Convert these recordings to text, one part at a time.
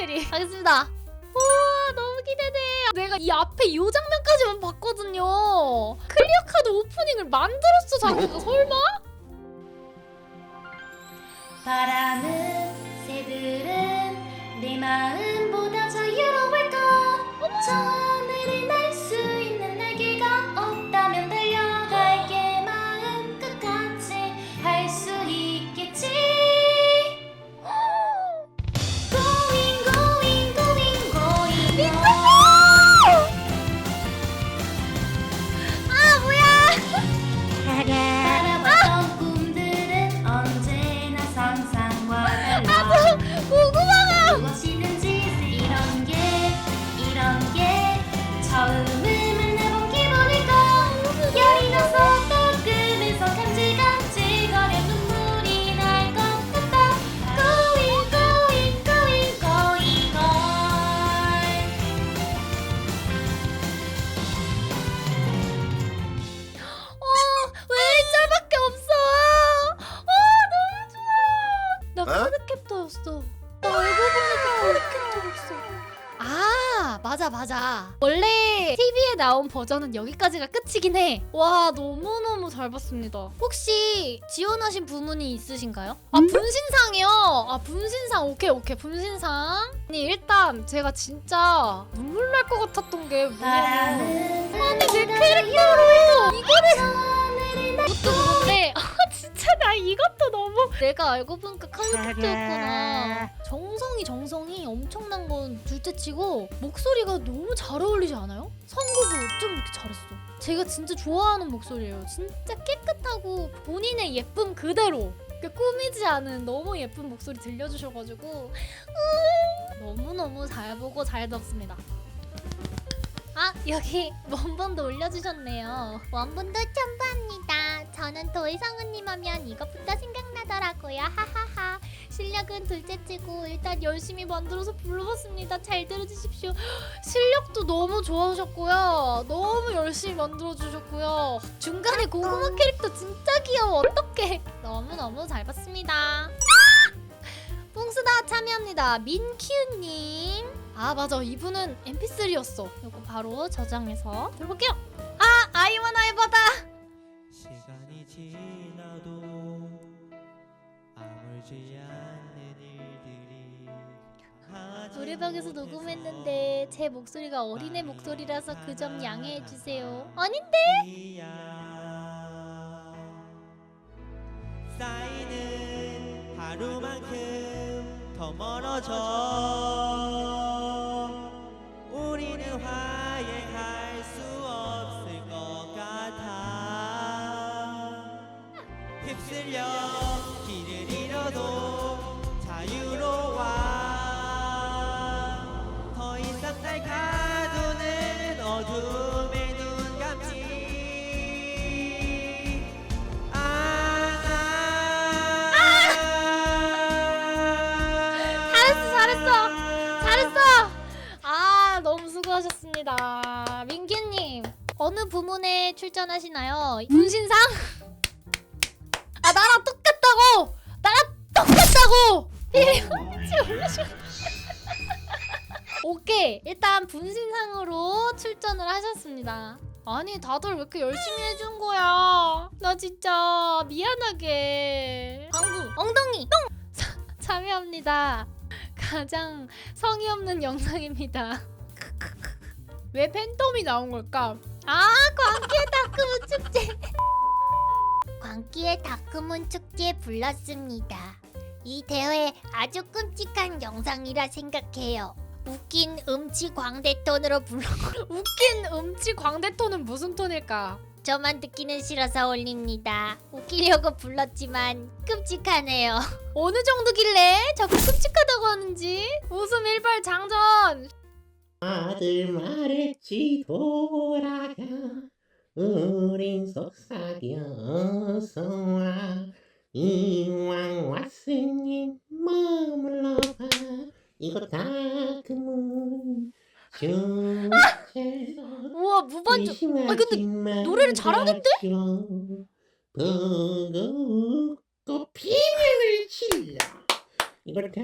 체리 하겠습니다. 우와 너무 기대돼. 내가 이 앞에 이 장면까지만 봤거든요. 클리어 카드 오프닝을 만들었어 자기가 설마? 바람은 새들은 내 마음보다 자유로울까 저 하늘을 어? 카드캡터였어. 나 알고 보니까 카드캡터였어. 아, 맞아, 맞아. 원래 TV에 나온 버전은 여기까지가 끝이긴 해. 와, 너무너무 잘 봤습니다. 혹시 지원하신 부문이 있으신가요? 아, 분신상이요? 아, 분신상. 오케이, 오케이. 분신상. 아니, 일단 제가 진짜 눈물 날 것 같았던 게 뭐냐면 아니 내 캐릭터로 이거를 이것도 그건데 아 진짜 나 이것도 너무 내가 알고 보니까 카드캡터였구나. 정성이 정성이 엄청난 건 둘째치고 목소리가 너무 잘 어울리지 않아요? 선곡을 어쩜 이렇게 잘했어? 제가 진짜 좋아하는 목소리예요. 진짜 깨끗하고 본인의 예쁨 그대로. 그러니까 꾸미지 않은 너무 예쁜 목소리 들려주셔가지고 음, 너무너무 잘 보고 잘 들었습니다 아 여기 원본도 올려주셨네요. 원본도 첨부합니다. 저는 도희성우님 하면 이것부터 생각나더라고요. 하하하. 실력은 둘째치고 일단 열심히 만들어서 불러봤습니다. 잘 들어주십시오. 실력도 너무 좋아하셨고요. 너무 열심히 만들어주셨고요. 중간에 고구마 캐릭터 진짜 귀여워. 어떡해. 너무너무 잘 봤습니다. 뽕스다 참여합니다. 민키우님. 아 맞아 이분은 mp3였어. 이거 바로 저장해서 들어볼게요. 아 아이원 아이바다. 시간이 지나도 아물지 않는 일들이 노래방에서 녹음했는데 제 목소리가 어린애 목소리라서 그 점 양해해 주세요. 아닌데? 쌓이는 하루만큼 더 멀어져 어느 부문에 출전하시나요? 분신상? 아 나랑 똑같다고! 나랑 똑같다고! 오케이 일단 분신상으로 출전을 하셨습니다. 아니 다들 왜 이렇게 열심히 해준 거야? 나 진짜 미안하게 방구 엉덩이 똥 사- 참여합니다. 가장 성의 없는 영상입니다. 왜 팬텀이 나온 걸까? 아 광기의 다크문 축제. 광기의 다크문 축제 불렀습니다. 이 대회 아주 끔찍한 영상이라 생각해요. 웃긴 음치 광대 톤으로 불러. 웃긴 음치 광대 톤은 무슨 톤일까? 저만 듣기는 싫어서 올립니다. 웃기려고 불렀지만 끔찍하네요. 어느 정도길래 자꾸 끔찍하다고 하는지 웃음 일발 장전. 아들 말했지 돌아가. 우린 속삭여서 와. 이왕 왔으니 머물러봐. 이거 다 그문 중채 우와 무반주. 아, 근데 노래를 잘하는데? 보고 웃고 비명을 질러 이렇게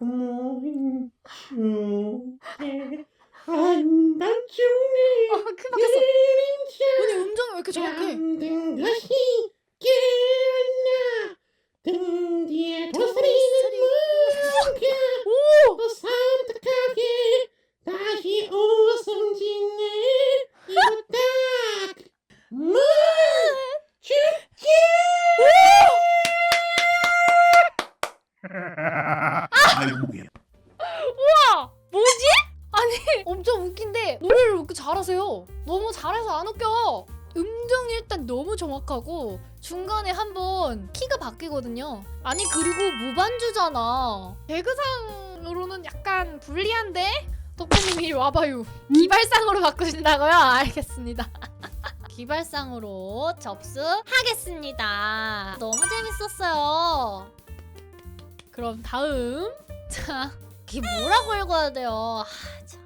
모인 축제 한밤중에 어, 그 막혔어. 그림자 아니 음정이 왜 이렇게 정확해? 잠든 것이 깨어나 등 뒤에 도사리는 물결 오! 또 섬뜩하게 다시 웃음 짓네 이거 딱멋 아이고야. 우와! 뭐지? 아니 엄청 웃긴데 노래를 왜 이렇게 잘하세요? 너무 잘해서 안 웃겨. 음정이 일단 너무 정확하고 중간에 한번 키가 바뀌거든요. 아니 그리고 무반주잖아. 개그상으로는 약간 불리한데? 덕분님이 와봐요. 기발상으로 바꾸신다고요? 알겠습니다. 기발상으로 접수하겠습니다. 너무 재밌었어요. 그럼 다음 자 이게 뭐라고 읽어야 돼요? 하, 참.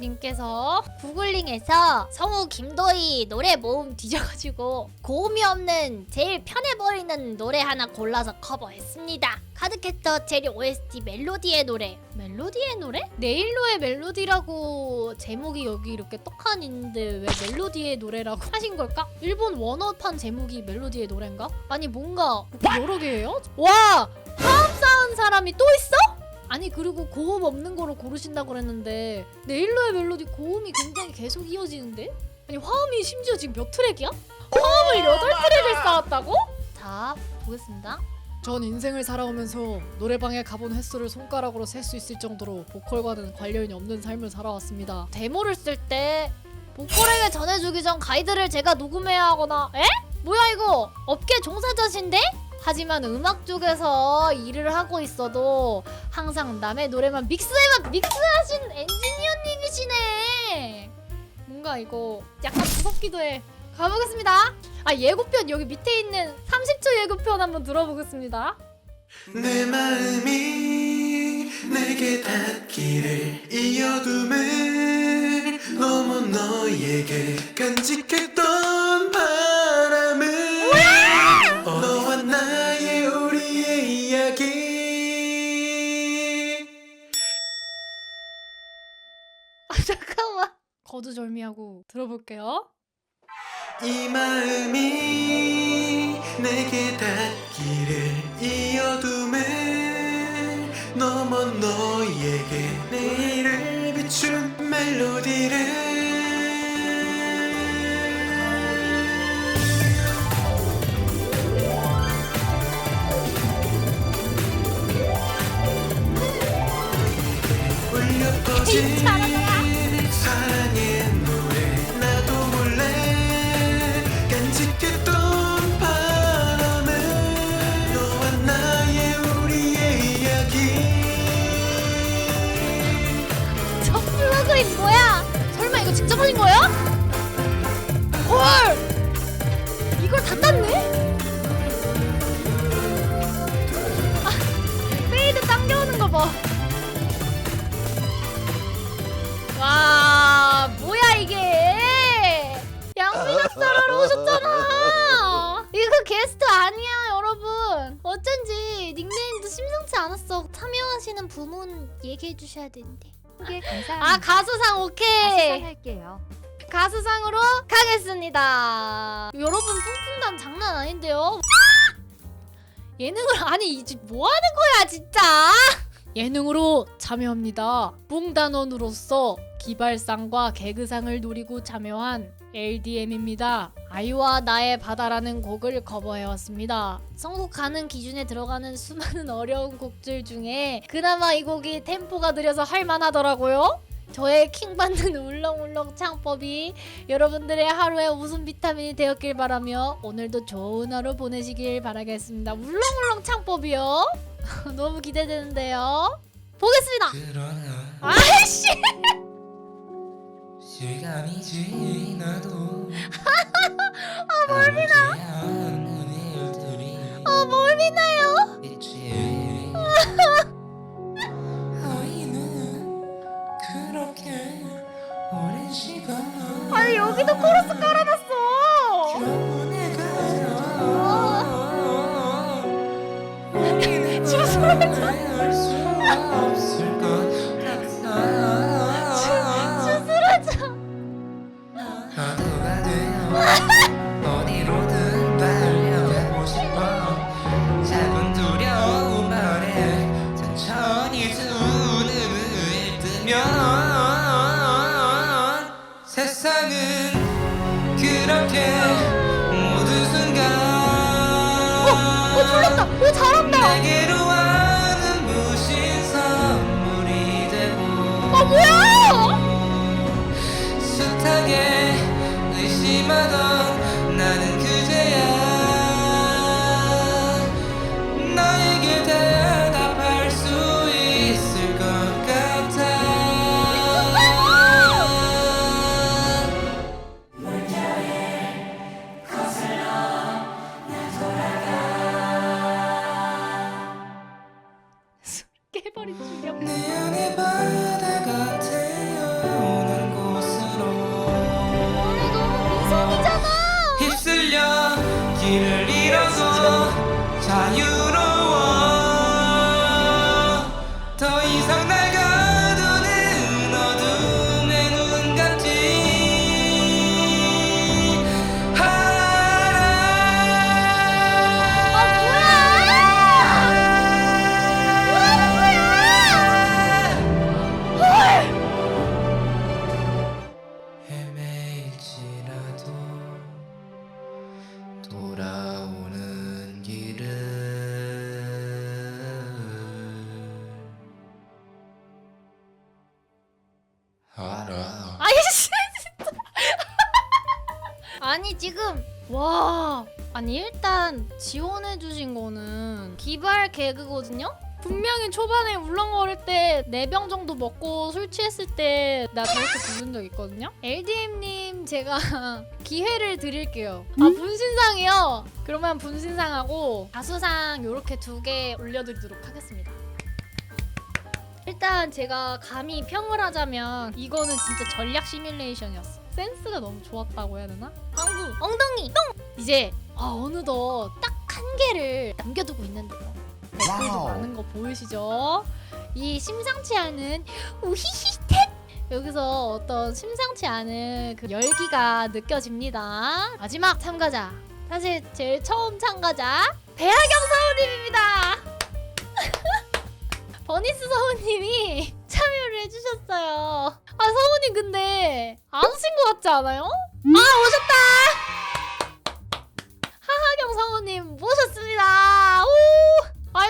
님께서 구글링에서 성우 김도희 노래 모음 뒤져가지고 고음이 없는 제일 편해버리는 노래 하나 골라서 커버했습니다. 카드캐터 제리 OST 멜로디의 노래 멜로디의 노래? 내일로의 멜로디라고 제목이 여기 이렇게 떡하니 있는데 왜 멜로디의 노래라고 하신 걸까? 일본 원어판 제목이 멜로디의 노래인가? 아니 뭔가 여러 개예요? 와 화음 쌓은 사람이 또 있어? 아니 그리고 고음 없는 거로 고르신다고 그랬는데 네일로의 멜로디 고음이 굉장히 계속 이어지는데? 아니 화음이 심지어 지금 몇 트랙이야? 화음을 여덟 트랙을 쌓았다고? 자 보겠습니다 전 인생을 살아오면서 노래방에 가본 횟수를 손가락으로 셀 수 있을 정도로 보컬과는 관련이 없는 삶을 살아왔습니다 데모를 쓸 때 보컬에게 전해주기 전 가이드를 제가 녹음해야 하거나 에? 뭐야 이거 업계 종사자신데? 하지만 음악 쪽에서 일을 하고 있어도 항상 남의 노래만 믹스에만 믹스하신 엔지니어님이시네. 뭔가 이거 약간 무섭기도 해. 가보겠습니다. 아 예고편 여기 밑에 있는 30초 예고편 한번 들어보겠습니다. 내 마음이 내게 닿기를 이 어둠을 넘어 너에게 간직했던 잠깐만. 거두절미하고 들어볼게요. 이 마음이 내게 닿기를 이 어둠을 넘어 너에게 내일을 비춘 멜로디를 울려 퍼진 하신 거야? 헐! 이걸 다 땄네? 아, 페이드 당겨오는 거 봐. 와, 뭐야 이게? 양민혁 사라로 오셨잖아. 이거 게스트 아니야, 여러분. 어쩐지 닉네임도 심상치 않았어. 참여하시는 부문 얘기해 주셔야 되는데. 크게 감사합니다. 아 가수상 오케이. 수상할게요. 가수상으로 가겠습니다. 여러분 뿡뿡남 장난 아닌데요? 예능을 아니 이제 뭐 하는 거야 진짜? 예능으로 참여합니다. 뿡단원으로서 기발상과 개그상을 노리고 참여한 LDM입니다. 아이와 나의 바다라는 곡을 커버해왔습니다. 선곡하는 기준에 들어가는 수많은 어려운 곡들 중에 그나마 이 곡이 템포가 느려서 할만하더라고요. 저의 킹받는 울렁울렁 창법이 여러분들의 하루의 웃음 비타민이 되었길 바라며 오늘도 좋은 하루 보내시길 바라겠습니다. 울렁울렁 창법이요? 너무 기대되는데요. 보겠습니다. 아이씨! 시간이 지 나도 아 멀미나. 일들이 아 멀미 나요. 오랜 시간 아니 여기도 코러스 깔아 내게로 와는 무신 선물이 되고 아 뭐야? 숱하게 의심하던 개그거든요. 분명히 초반에 울렁거릴 때네병 정도 먹고 술 취했을 때 나 저렇게 부른 적 있거든요. LDM님 제가 기회를 드릴게요. 아 분신상이요. 그러면 분신상하고 가수상 요렇게 두 개 올려드리도록 하겠습니다. 일단 제가 감히 평을 하자면 이거는 진짜 전략 시뮬레이션이었어. 센스가 너무 좋았다고 해야 되나? 방구 엉덩이 똥 이제 아 어느덧 딱 한 개를 남겨두고 있는데요. 댓글도 와우. 많은 거 보이시죠? 이 심상치 않은 우히히템 여기서 어떤 심상치 않은 그 열기가 느껴집니다. 마지막 참가자 사실 제일 처음 참가자 배하경 사우님입니다. 버니스 서우님이 참여를 해주셨어요. 아 서우님 근데 안 오신 것 같지 않아요? 아 오셨다. 하하경 서우님 모셨습니다.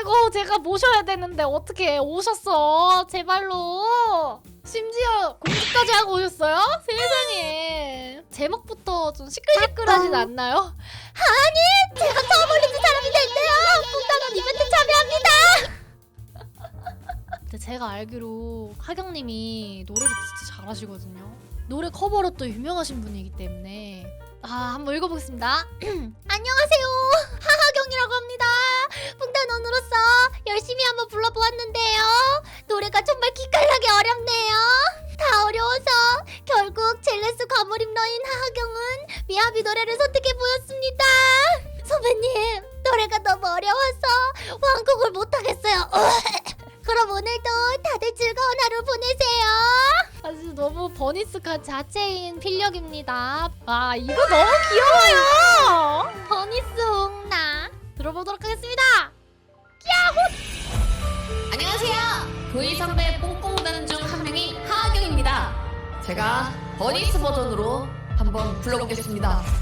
오. 아이고 제가 모셔야 되는데 어떻게 오셨어? 제발로. 심지어 공지까지 하고 오셨어요? 세상에. 제목부터 좀 시끌시끌하진 않나요? 아니, 제가 처음 올리는 사람이 됐네요. 풍당한 이벤트 참여합니다. 근데 제가 알기로 하경님이 노래를 진짜 잘하시거든요. 노래 커버로 또 유명하신 분이기 때문에 아 한번 읽어보겠습니다. 안녕하세요 하하경이라고 합니다. 풍단원으로서 열심히 한번 불러보았는데요. 노래가 정말 기깔나게 어렵네요. 다 어려워서 결국 젤레스 과몰입러인 하하경은 미아비 노래를 선택해 보였습니다. 선배님 노래가 너무 어려워서 완곡을 못하겠어요. 그럼 오늘도 다들 즐거운 하루 보내세요. 아주 너무 버니스카 자체인 필력입니다. 아 이거 너무 귀여워요. 제가 버니스 버전으로 한번 불러보겠습니다.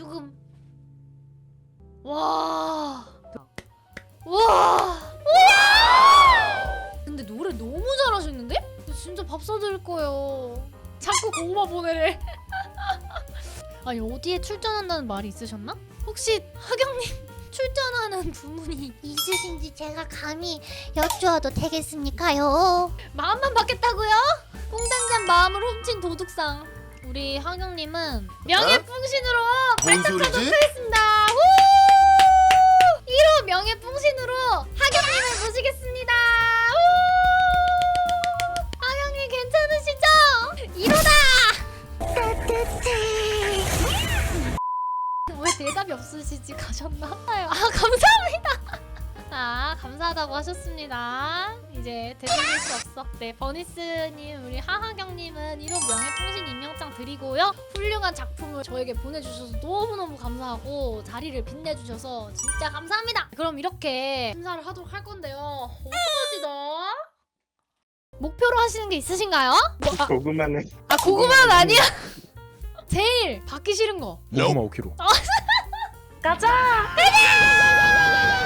죽음. 와. 와. 와. 근데 노래 너무 잘하시는데? 진짜 밥 사드릴 거예요. 자꾸 고구마 보내래. 아니 어디에 출전한다는 말이 있으셨나? 혹시 하경님 출전하는 부문이 있으신지 제가 감히 여쭈어도 되겠습니까요? 마음만 받겠다고요? 꽁당장 마음을 훔친 도둑상. 우리 하경님은 명예풍신으로 뭔 소리지? 하겠습니다. 우! 1호 명예풍신으로 하경님을 모시겠습니다. 우! 하경님 괜찮으시죠? 1호다. 왜 대답이 없으시지 가셨나? 아유, 아 감사합니다. 아 감사하다고 하셨습니다. 이제 되돌릴 수 없어. 네 버니스님 우리 하하경님은 1호 명예풍신 임명장 드리고요. 훌륭한 작품을 저에게 보내주셔서 너무너무 감사하고 자리를 빛내주셔서 진짜 감사합니다. 그럼 이렇게 심사를 하도록 할 건데요. 어떡하지 나? 목표로 하시는 게 있으신가요? 뭐, 아, 고구마는 아 고구마는 아니야. 제일 받기 싫은 거. 고구마 5kg. 가자.